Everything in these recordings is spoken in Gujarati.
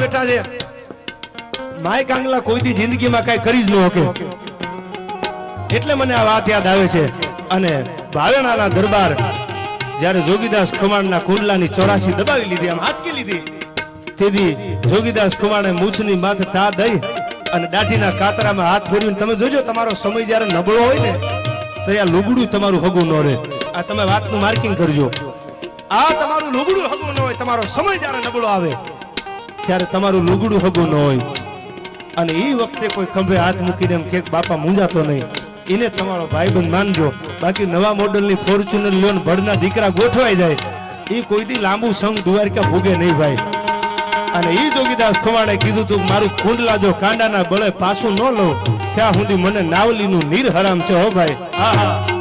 બેઠા છે માય કાંગલા કોઈ દી જિંદગીમાં કઈ કરી જ ન હોકે એટલે મને આ વાત યાદ આવે છે. અને ભાવેણાના દરબાર જ્યારે જોગીદાસ ખુમાણના કુંડલાની ચોરાસી દબાવી લીધી, આમ હાચકી લીધી, તેથી જોગીદાસ ખુમાણે મૂછની માથે તા દઈ અને દાઢીના કાતરામાં હાથ ફેરવીને, તમે જોજો તમારો સમય જ્યારે નબળો હોય ને, તો આ લુગડું તમારું હગું ન રહે. આ તમે વાતનું માર્કિંગ કરજો. આ તમારું લુગડું હગું ન હોય, તમારો સમય જ્યારે નબળો આવે ત્યારે તમારું લુગડું હગું ન હોય. અને એ વખતે કોઈ ખંભે હાથ મૂકીને એમ કે, બાપા, મૂંઝાતો નહીં. એને તમારો ભાઈબંધ માનજો. બાકી નવા મોડલની ફોર્ચ્યુનર લોન ભડના દીકરા ગોઠવાઈ જાય. એ કોઈ દી લાંબુ સંગ દ્વારકા ભોગે નહીં ભાઈ. અને એ જોગીદાસ ખવાડે કીધું તું, મારું કુંડલા જો કાંડાના બળે પાછું ન લઉં, ત્યાં સુધી મને નાવલીનું નીર હરામ છે હો ભાઈ. હા હા.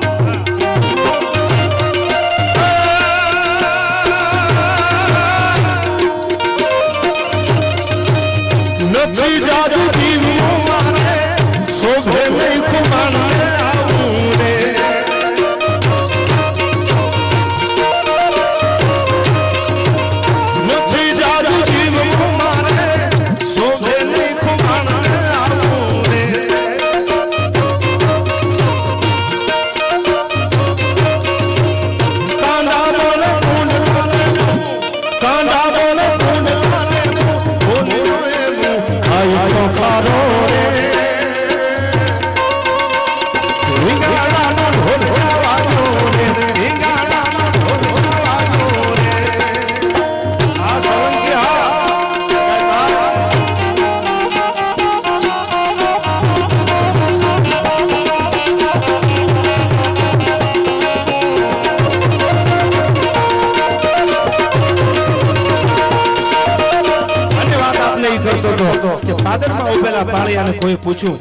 પાદરમાં અને કોઈ પૂછ્યું,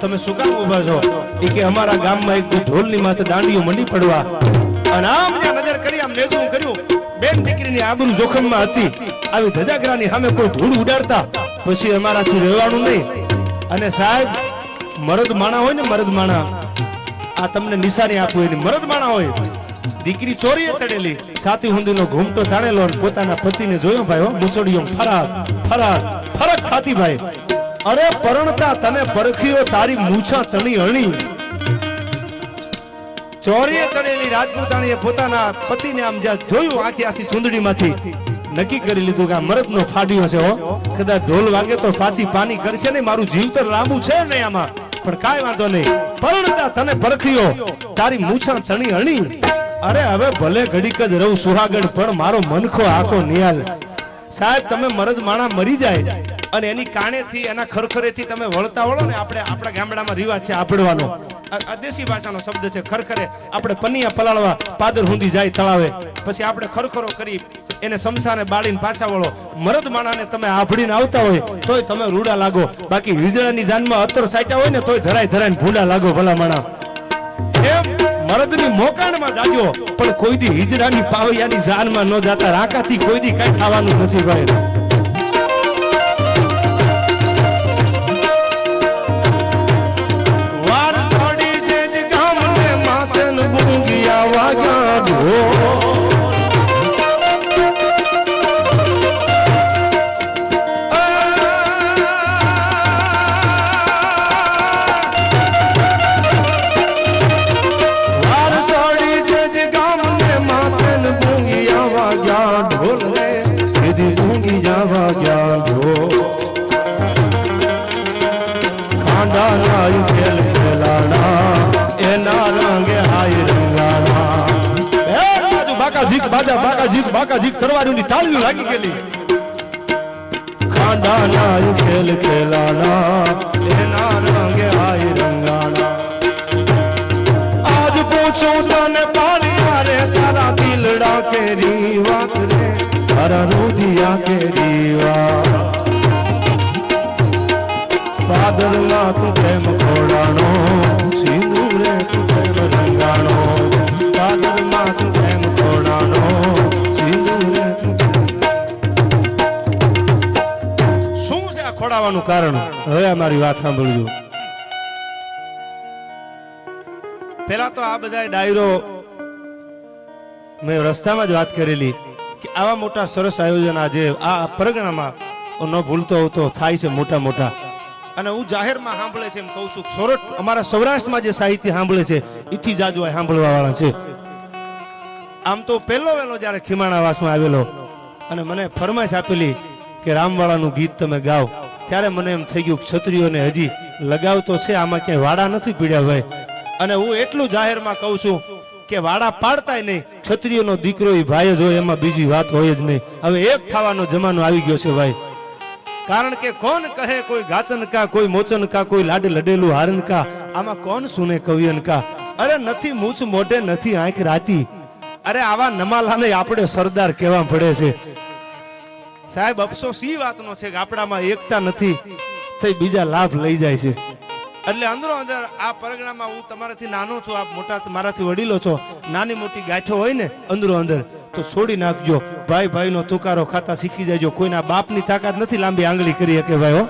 તમે શું કામ ઊભા છો? કે, અમારા ગામમાં એક ઢોલની માથે દાંડીઓ મંડી પડવા. અને આમ જ્યાં નજર કરી, આમ નેજું કર્યું. બેન દીકરીની આબરૂ જોખમમાં હતી. આવી ધજાગરાની સામે કોઈ ધૂળ ઉડાડતા. પછી અમારાથી રહેવાનું નહીં. અને સાહેબ, મરદ માણા હોય ને મરદ માણા, આ તમને નિશાની આપું એની મરદ માણા હોય. દીકરી ચોરીએ ચડેલી. સાથી હુંદીનો ઘૂમટો તાણેલો પોતાના પતિને જોયો ભાઈ હો મૂછડીઓ ફરાક ફરાક, ફરક ખાતી ભાઈ. અરે પરણતા તને પરખીઓ તારી મૂછા ચણી હણી. ચોરીએ ચડેલી રાજપૂતાણીએ પોતાના પતિને આમ જ્યાં જોયું આખી ચૂંદડીમાંથી નક્કી કરી લીધું કે આ મરદનો ફાડ્યો છે હો. કદાચ ઢોલ વાગે તો પાછી પાની કરશે ને મારું જીવતર લાંબુ છે નહીં આમાં. પણ કાંઈ વાંધો નહીં. પરણતા તને પરખ્યો તારી મૂછા ચણી હણી. અરે હવે ભલે ઘડીક જ રહું સુહાગઢ પણ મારો મનખો આખો નિયાલ સાહેબ, તમે મરદ માણા મરી જાય. અને એની કાણેથી, એના ખરખરેથી તમે વળતા વળો ને, આપણે આપણા ગામડામાં રિવાજ છે આપડવાનો દેશી ભાષાનો શબ્દ છે ખરખરે. આપણે પનિયા પલાળવા પાદર હુંદી જાય તળાવે. પછી આપણે ખરખરો કરી એને સમસાને બાળીને પાછા વળો. મરદ માણાને તમે આભડીને આવતા હોય, તોય તમે રૂડા લાગો. બાકી વીજળાની જાનમાં અતર સાટ્યા હોય ને, તોય ધરાય ધરાઈને ભૂંડા લાગો ભલા માણા. એમ મરદની મોકાણમાં જાજો. પણ કોઈ દી હિજડાની પાવૈયાની જાનમાં ન જાતા. રાકાથી કોઈ દી કઈ થવાનું નથી ભાઈ. ઢોલ રે દીદી ઊંઘી જવા વાગ્યા ઢોલ ખાંડા લાયું ખેલ ખેલાડા એના રંગે હાય રંગાડા એ બાજુ બાકા ઝીક, બાજા, બાકા ઝીક, બાકા તાળીઓ લાગી ગયેલી. ખાંડા નાઈ ખેલ ખેલાડા એના તારા કેરી વાત પાદરમાં તું પ્રેમ ખોડાણો સિંદૂરે તું પ્રેમ રંગાણો પાદરમાં તું પ્રેમ ખોડાણો સિંદૂરે શું છે આ ખોડાવાનું કારણ? હવે અમારી વાત સાંભળજો. પેલા તો આ બધા ડાયરો મેં રસ્તામાં જ વાત કરેલી. કે આવા મોટા સરસ આયોજન આજે આ પરગણામાં ન ભૂલતો હોતો, થાય છે મોટા મોટા. અને હું જાહેરમાં સાંભળે છે એમ કહું છું, સોરઠ અમારા સૌરાષ્ટ્રમાં જે સાહિત્ય સાંભળે છે એથી જાજુ સાંભળવા વાળા છે. આમ તો પહેલો વહેલો જ્યારે ખીમાણાવાસમાં આવેલો, અને મને ફરમાઈશ આપેલી કે રામવાળાનું ગીત તમે ગાઓ, ત્યારે મને એમ થઈ ગયું ક્ષત્રિયોને હજી લગાવ તો છે, આમાં ક્યાંય વાડા નથી પીડ્યા ભાઈ અને હું એટલું જાહેરમાં કહું છું કે વાડા પાડતાય નહીં ક્ષત્રિયોનો દીકરો ભાઈ જ હોય, એમાં બીજી વાત હોય જ નહીં. હવે એક થવાનો જમાનો આવી ગયો છે ભાઈ. કારણ કે કોણ કહે કોઈ ગાચન કા, કોઈ મોચન કા, કોઈ લાડ લડેલું હારન કા? આમાં કોણ સુને કવિયન કા? અરે નથી મૂછ મોઢે, નથી આંખ રાતી. અરે આવા નમાલાને આપણે સરદાર કહેવા પડે છે. સાહેબ, અફસોસ ઈ વાતનો છે કે આપણામાં એકતા નથી. થઈ બીજા લાભ લઈ જાય છે. એટલે અંદરો અંદર આ પરગણામાં હું તમારાથી નાનો છું, આપ મોટા મારાથી વડીલો છો, નાની મોટી ગાંઠો હોય ને અંદરો અંદર, તો છોડી નાખજો. ભાઈ ભાઈનો તુકારો ખાતા શીખી જાયજો. કોઈના બાપની તાકાત નથી લાંબી આંગળી કરી શકે ભાઈ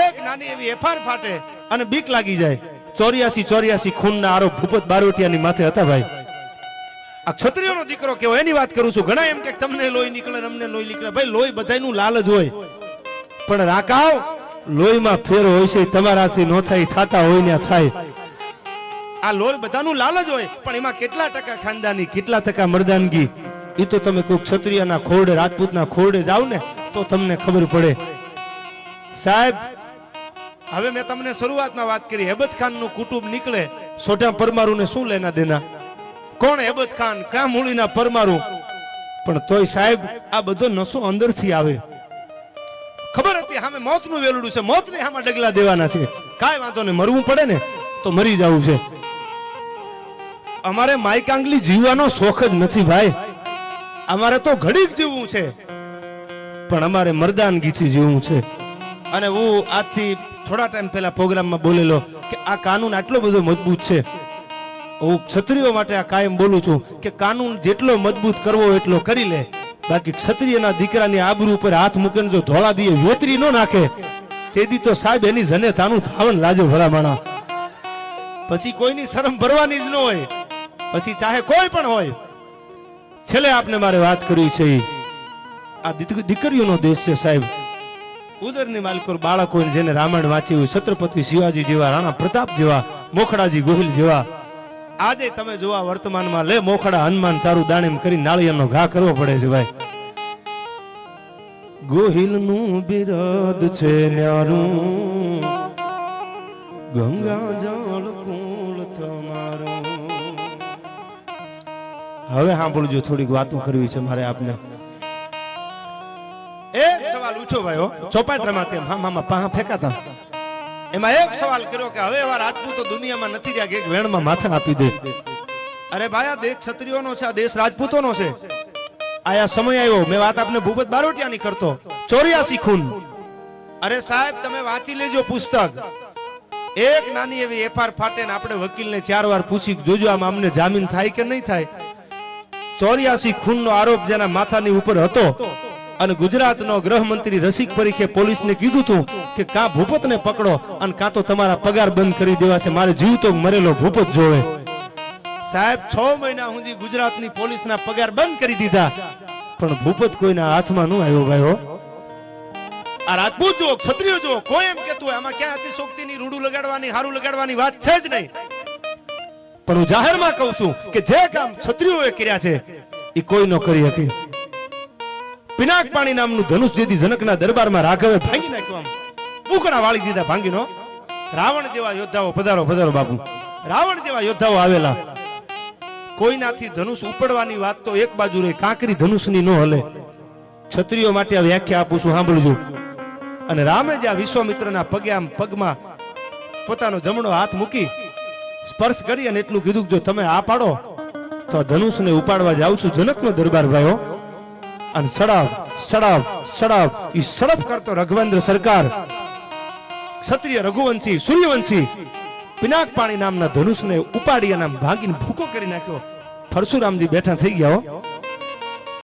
એક નાની એવી એફઆર ફાટે અને બીક લાગી જાય. ચોર્યાસી ચોર્યાસી ખૂનના આરોપ ભૂપત બારોટિયાની માથે હતા ભાઈ. આ ક્ષત્રિયોનો દીકરો કેવો, એની વાત કરું છું. ઘણા એમ કે તમને લોહી નીકળે ને અમને લોહી નીકળે. ભાઈ, લોહી બધાનું લાલ જ હોય. પણ રાકાવ લોહીમાં ફેર હોય છે, તમારાથી નો થાય, થાતા હોય ને થાય. આ લોહી બધાનું લાલ જ હોય, પણ એમાં કેટલા ટકા ખાનદાની, કેટલા ટકા મર્દાનગી? એ તો તમે કોઈ ક્ષત્રિયના ખોરડે, રાજપૂતના ખોરડે જાવ ને, તો તમને ખબર પડે. સાહેબ, હવે મેં તમને શરૂઆતમાં વાત કરી, હેબત ખાનનું કુટુંબ નીકળે, સોઢા પરમારુ ને શું લેના દેના? કોણ હેબત ખાન? ક્યાં મૂળીના પરમારુ? પણ તોય સાહેબ, આ બધો નશો અંદરથી આવે. ખબર હતી સામે મોતનું વેલડું છે. મોતને આમાં ડગલા દેવાના છે. કાંઈ વાંધો નહીં, મરવું પડે ને તો મરી જવું છે. અમારે માયકાંગલી જીવવાનો શોખ જ નથી ભાઈ. અમારે તો ઘડીક જીવવું છે. પણ અમારે મરદાનગીથી જીવવું છે. અને હું આજથી થોડા ટાઈમ પહેલા પ્રોગ્રામમાં બોલેલો કે આ કાનૂન આટલો બધો મજબૂત છે. હું ક્ષત્રિયો માટે આ કાયમ બોલું છું કે કાનૂન જેટલો મજબૂત કરવો એટલો કરી લે. બાકી ક્ષત્રિયના દીકરાની આબરૂ ઉપર હાથ મૂકીને જો ધોળા દીએ, વેતરી ન નાખે. તેથી તો સાહેબ એની જને તાનું થાવન લાજે ભલામણા પછી કોઈની શરમ ભરવાની જ ન હોય. પછી ચાહે કોઈ પણ હોય. છેલ્લે આપને મારે વાત કરવી છે. આ દીકરીઓનો દેશ છે સાહેબ. ઉદરની માલકોર બાળકો જેને રામાયણ વાંચ્યું છત્રપતિ શિવાજી જેવા, રાણા પ્રતાપ જેવા, મોખડાજી ગોહિલ જેવા આજે તમે જોવા વર્તમાનમાં લે મોખડા હનુમાન તારું દાણેમ કરી નાળિયાનો ઘા કરવો પડે છે ભાઈ. ગોહિલનું બિરદ છે ન્યારું. ગંગા જળ કુળ તમારું. હવે સાંભળજો, થોડીક વાતો કરવી છે મારે આપને. એક સવાલ ઉઠો ભાઈઓ ચોપાટ રમાતે હા, મામા પાહા ફેંકાતા. એમાં એક સવાલ કર્યો કે હવે એવા રાજપૂતો દુનિયામાં નથી રહ્યા, કે વેણમાં માથા આપી દે. અરે ભાઈ, આ દેશ ક્ષત્રિયોનો છે, આ દેશ રાજપૂતોનો છે. આયા સમય આવ્યો, મેં વાત આપને ભૂપત બારોટિયાની કરતો. ચોર્યાસી ખૂન. અરે સાહેબ, તમે વાંચી લેજો પુસ્તક. એક નાની એવી એફઆર ફાટે ને આપણે વકીલને ચાર વાર પૂછી જોજો, આમ અમને જામીન થાય કે નહીં થાય? ચોર્યાસી ખૂનનો આરોપ જેના માથાની ઉપર હતો. અને ગુજરાતનો ગૃહમંત્રી રસિક પરીખે પોલીસને કીધું હતું કે કાં ભૂપતને પકડો અને કાં તો તમારા પગાર બંધ કરી દેવા છે. મારે જીવતો મરેલો, ભૂપત જોવે. સાહેબ, છ મહિના સુધી ગુજરાતની પોલીસના પગાર બંધ કરી દીધા. પણ ભૂપત કોઈના હાથમાં ન આવ્યો ભાઈઓ આ રાજપૂત જુઓ, ક્ષત્રિયો જુઓ, કોઈ એમ કેતું હોય, આમાં ક્યાં અતિશોક્તિની રૂડું લગાડવાની, હારું લગાડવાની વાત છે જ નહીં. પણ હું જાહેરમાં કહું છું કે જે કામ ક્ષત્રિયોએ કર્યા છે, એ કોઈ ન કરી શકે. પિનાક પાણી નામનું ધનુષ જેથી જનકના દરબારમાં રાઘવે ભાંગી નાખ્યું ઉકડા વાળી દીધા ભાંગીનો. રાવણ જેવા યોદ્ધાઓ, પધારો પધારો બાપુ. રાવણ જેવા યોદ્ધાઓ આવેલા. કોઈનાથી ધનુષ ઉપડવાની વાત તો એક બાજુ રહી કાંકરી ધનુષની ન હલે. છત્રીઓ માટે આ વ્યાખ્યા આપું છું, સાંભળજો. અને રામે જે આ વિશ્વામિત્રના પગે આમ પગમાં પોતાનો જમણો હાથ મૂકી સ્પર્શ કરી અને એટલું કીધું જો તમે આ પાડો, તો ધનુષને ઉપાડવા જાઉં છું. જનકનો દરબાર ભાઈઓ અને સડાવ સડાવ સડાવ. એ સડપ કરતો રઘવેન્દ્ર સરકાર. ક્ષત્રિય રઘુવંશી, સૂર્યવંશી. પિનાક પાણી નામના ધનુષને ઉપાડી અને ભાંગીને ભૂકો કરી નાખ્યો. પરશુરામજી બેઠા થઈ ગયા હો.